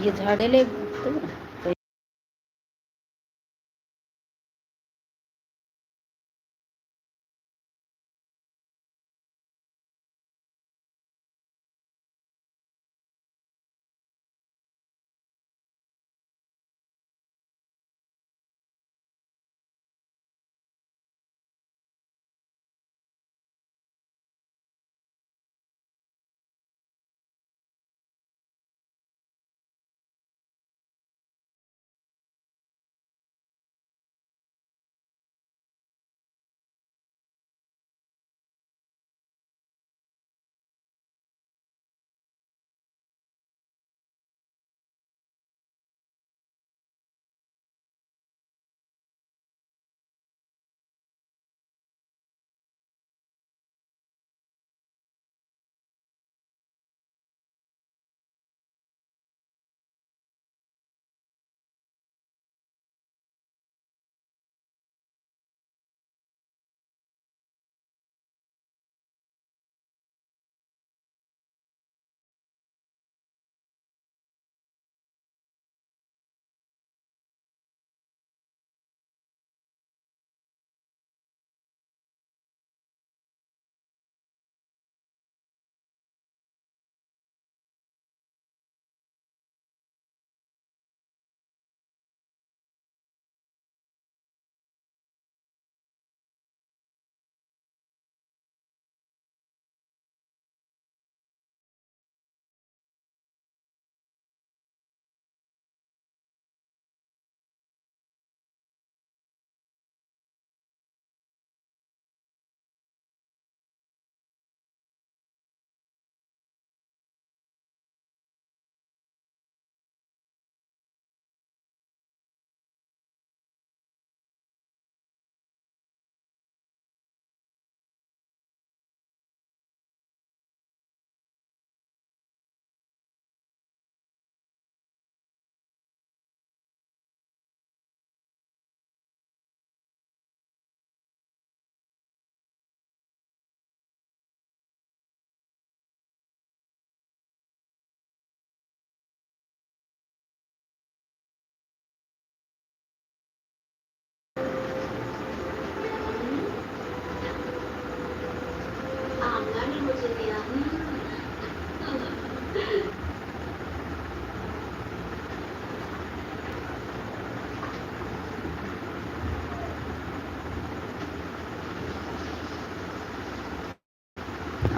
हे झाडेले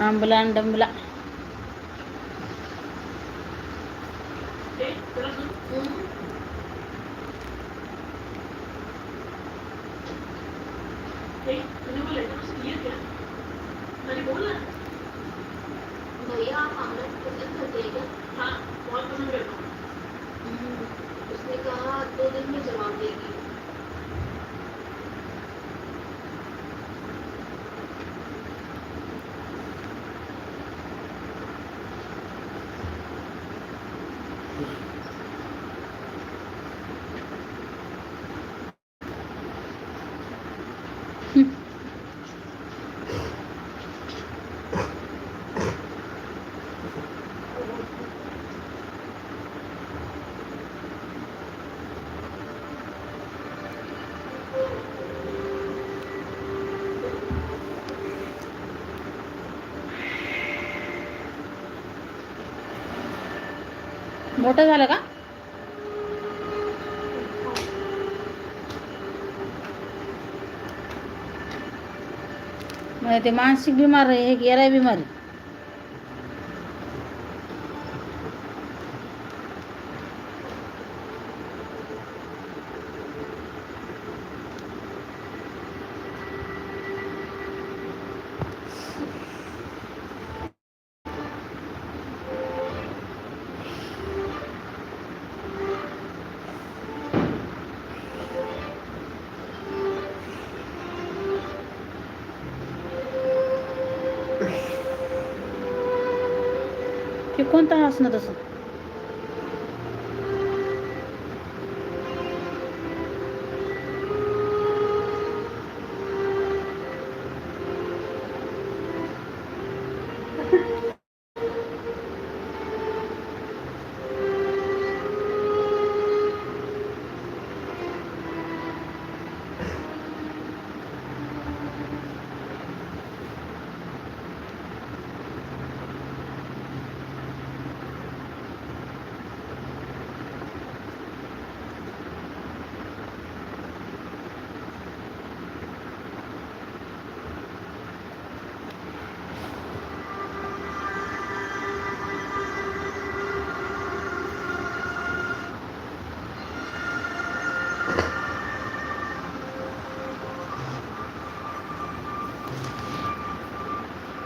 ஆம்புலா டம்புலா मोठं झालं का? म्हणजे ते मानसिक बिमार आहे एक याला बिमारी que kontağın aslında da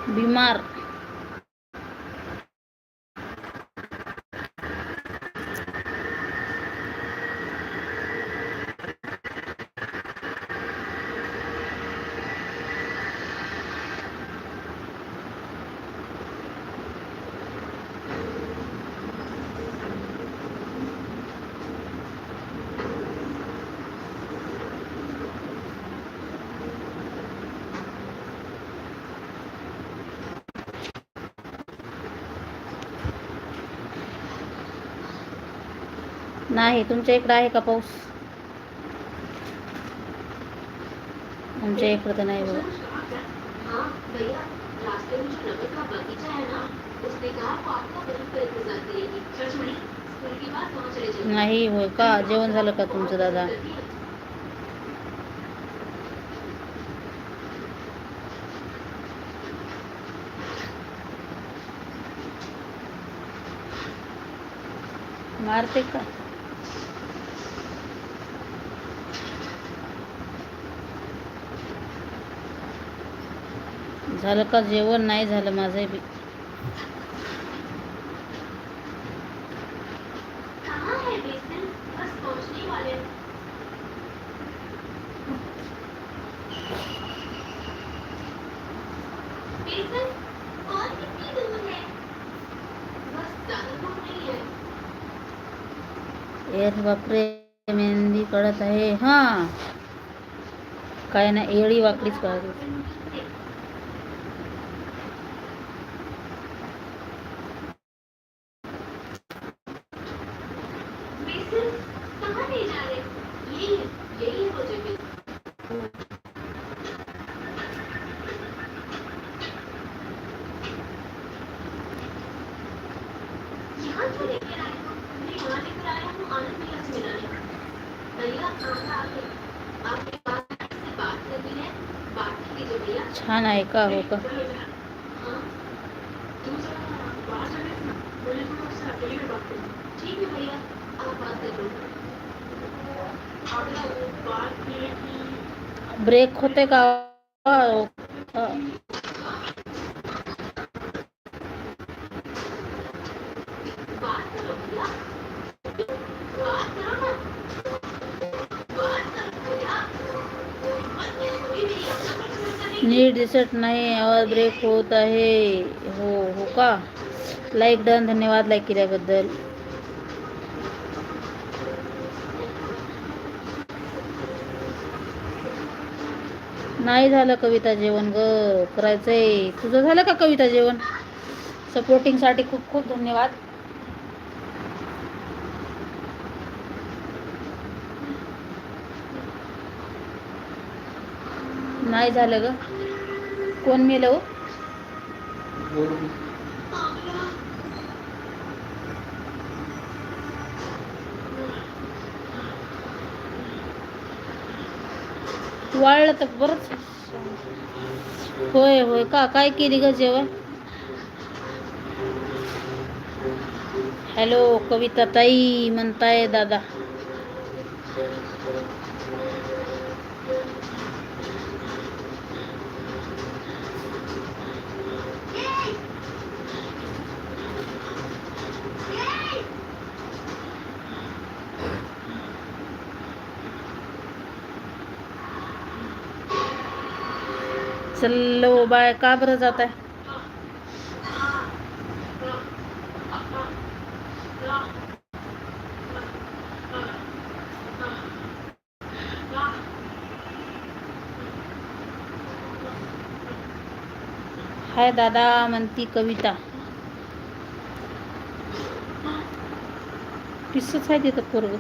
bimar. नाही तुमच्या इकडं आहे का पाऊस? आमच्या इकडं तर नाही बघा. नाही होय का? जेवण झालं का तुमचं दादा? मारते का? झालं का जेवण? नाही झालं माझं बी. बापरे मेहंदी कळत आहे. हा. काय ना एळी वाकडीच कळत होती. बेसन कहाँ ले जा रहे यही है यही है वो जगह यहाँ क्यों लेकर आए हो मैं यहाँ लेकर आया हूँ आनंद मेला से मिलाने भैया कहाँ आ गए आपने बात से बात करनी है बात कीजिए भैया छान आहे का हो का? नज़र होते का नीट दिसत नाही, आवाज़ ब्रेक होत आहे हो हो का? लाईक डन, धन्यवाद लाईक केल्याबद्दल नाही झालं कविता जेवण ग करायचंय. तुझं झालं का कविता जेवण? सपोर्टिंगसाठी खूप खूप धन्यवाद. नाही झालं ग. कोण मेलं हो? वाळलं तर बरंच. होय होय. का काय केली ग जेवण? हॅलो कविता ताई म्हणताय दादा. चल्लो बाय. का बरं जात आहे? हाय दादा म्हणती कविता. पिसच आहे तिथं पोरग.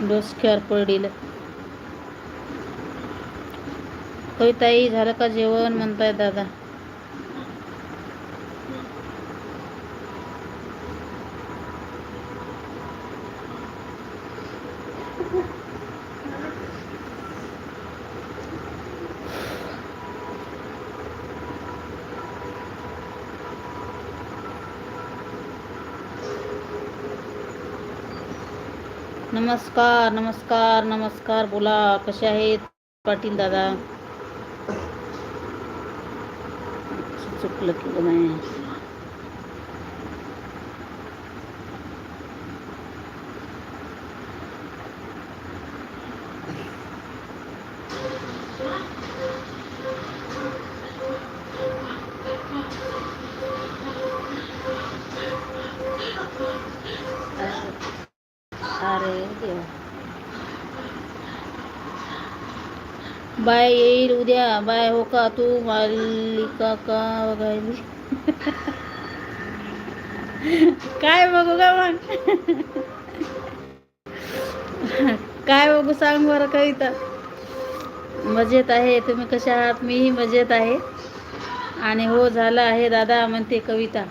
डोसक्यावर पडलेलं. कविताई झालं का जेवण म्हणताय दादा? नमस्कार नमस्कार नमस्कार. बोला कसे आहेत पाटील दादा? चुकलं केलं नाही अरे बाय येईल उद्या. बाय हो का? तू मालिका का बघायली? काय बघू का मग? काय बघू सांग बरं कविता मजेत आहे. तुम्ही कशा आहात? मीही मजेत आहे. आणि हो झालं आहे दादा म्हणते कविता.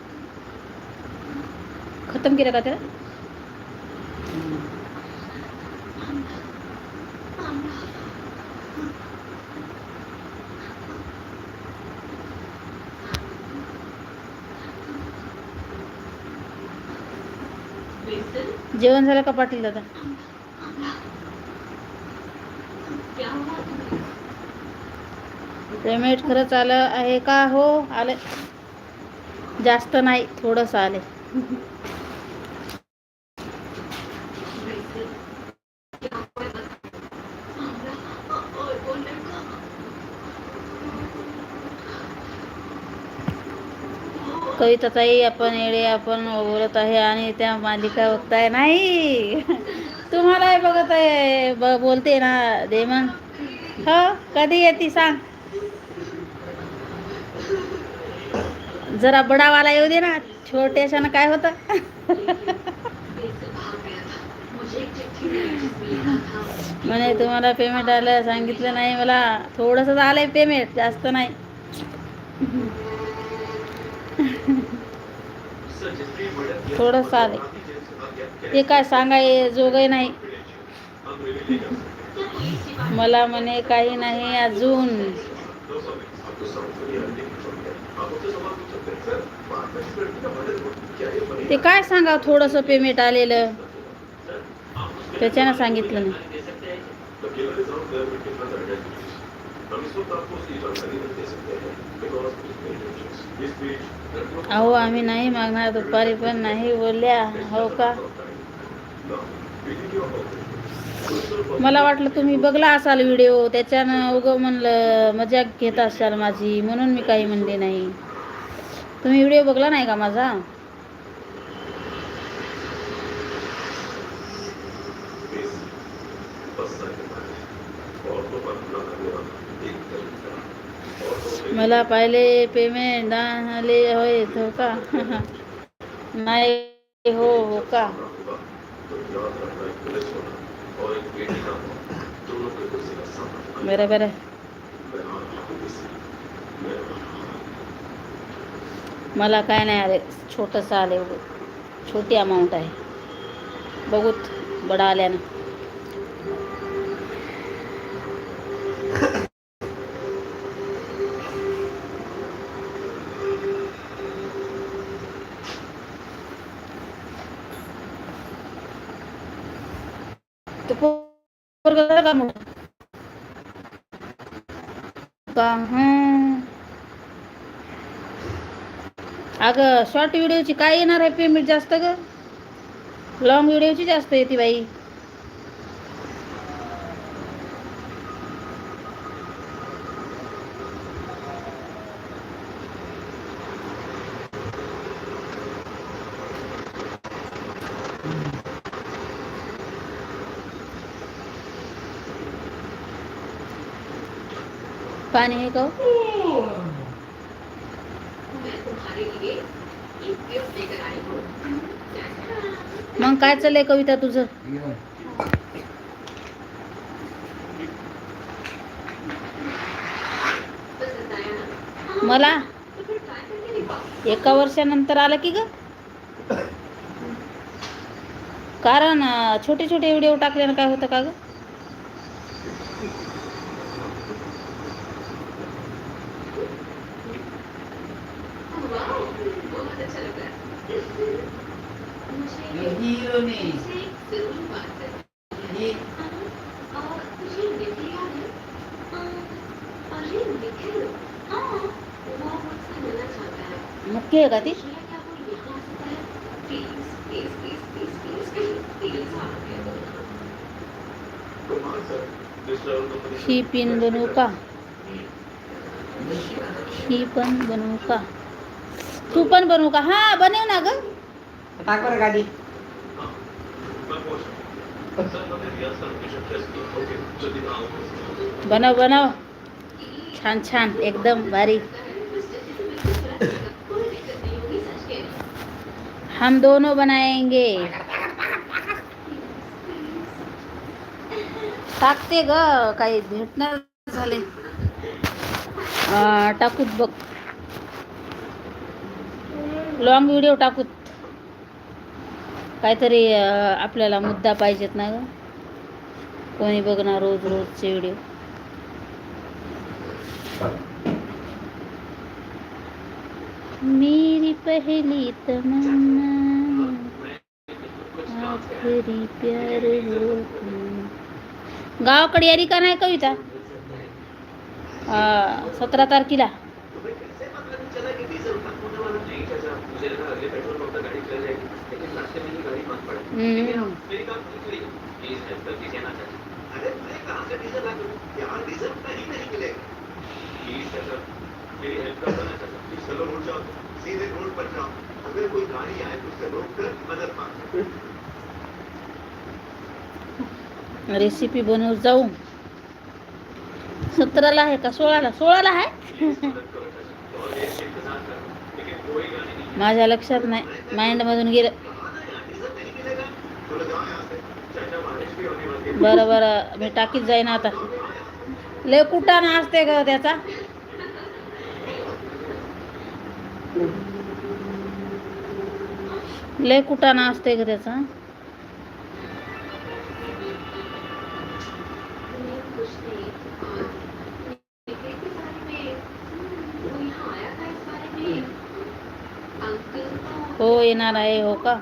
खतम केलं का त्याला? जेवण झालं का पाटील दादा? पेमेंट खरंच आलं आहे का? हो आलं. जास्त नाही थोडंसं आले कविताताई आपण येडे आपण बोलत आहे आणि त्या मालिका बघताय. नाही. तुम्हालाही बघत आहे ब बोलते ना दे मग हो कधी येते सांग. जरा बडावाला येऊ दे ना छोट्याशानं काय होतं? म्हणे तुम्हाला पेमेंट आलं सांगितलं नाही मला. थोडंसं आलंय पेमेंट जास्त नाही. थोडं साधे ते काय सांगाय जोगही नाही. मला म्हणे काही नाही अजून. ते काय सांगा थोडंसं पेमेंट आलेलं. त्याच्यानं सांगितलं नाही. अहो आम्ही नाही मागणार दुपारी पण नाही बोलल्या हो का? मला वाटलं तुम्ही बघला असाल व्हिडिओ त्याच्यानं उगं म्हणलं मजाक घेत असाल माझी म्हणून मी काही म्हणले नाही. तुम्ही व्हिडिओ बघला नाही का माझा? मला पाहिले पेमेंट आले होय हो का नाही हो हो का? बरं बरं. मला काय नाही आले, छोटंसं आले छोटी अमाऊंट आहे. बघूत, बडा आल्यानं. पोरगं का मोठं? हं. अगं शॉर्ट व्हिडिओची काय येणार आहे पेमेंट जास्त ग लॉंग व्हिडिओची जास्त येते बाई पाणी आहे का? मग काय चाललंय कविता तुझं? मला? एका वर्षानंतर आलं की ग? कारण छोटे छोटे व्हिडिओ टाकल्यानं काय होतं का ग? ही पिन बनवू का ही पण बनवू का तू पण बनवू का हा बनव ना ग। टाक बरं गाडी. बनव बनव। छान छान एकदम भारी. हम दोनों बनाएँगे। टाकते ग काही भेटणार झाले. टाकूत बघ. लॉंग व्हिडिओ टाकूत. काहीतरी आपल्याला मुद्दा पाहिजेत ना ग? कोणी बघणार रोज रोजचे व्हिडिओ मेरी पहली तमन्ना आखरी प्यार हो गावाकडे यारी का नाही कविता? सतरा तारखेला. सीधे रोड पर जाओ अगर कोई गाड़ी आए तो उससे रोक कर मदद मांगो रेसिपी बनवत जाऊ. सतराला आहे का? सोळाला. सोळाला आहे? माझ्या लक्षात नाही. माइंडमधून गेलं. बरं बरं. मी टाकीत जाईन आता. लय कुटाणा असते ग त्याचा. लय कुटाणा असते ग त्याचा. हो येणार आहे हो का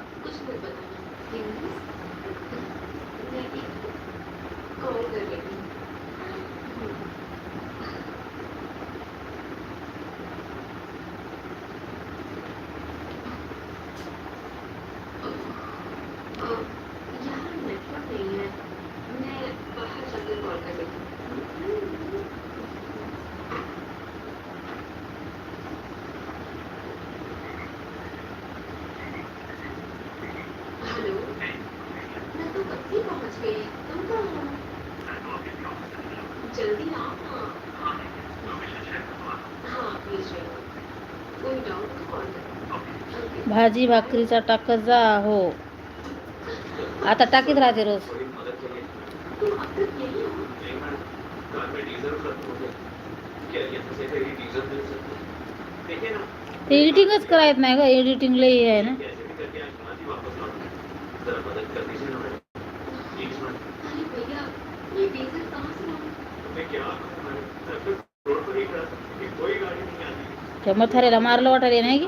हेलो मैं तो कब हो? जल्दी आओ ना। हाँ प्लीज कोई डाउट तो कॉल करो भाजी भाकरीचा टाकत जा हो. आता टाकीत राहते रोज. ते एडिटिंगच करायत नाही ग एडिटिंग लई आहे ना. त्या मथाऱ्याला मारलं वाटायला नाही की?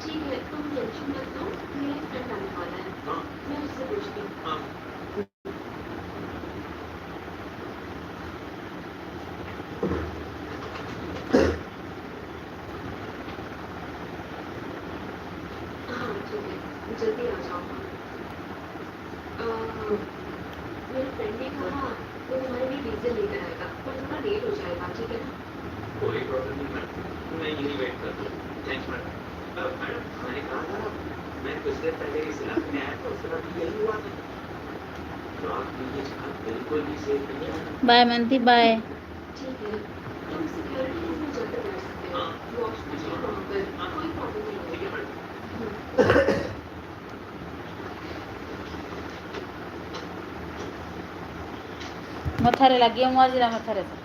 ठीक है तुम टेंशन मत लो मेरा फ्रेंड आने वाला है। मैं उससे पूछती हूँ। ठीक है ना कोई प्रॉब्लम नहीं मैडम। मैं यही वेट करता हूँ। Thanks madam. मैडम मैंने कहा था ना, मैं कुछ देर पहले इस इलाके में आया था बाद यही हुआ था। तो आपकी ये जगह बिल्कुल भी सेफ नहीं है। बाय म्हणती बाय ठीक है। तुम सिक्योरिटी रूम में जाकर बैठ सकते हो। पर कोई प्रॉब्लम नहीं ठीक है मैडम। मथाऱ्याला गेम वाजला मथाऱ्याचा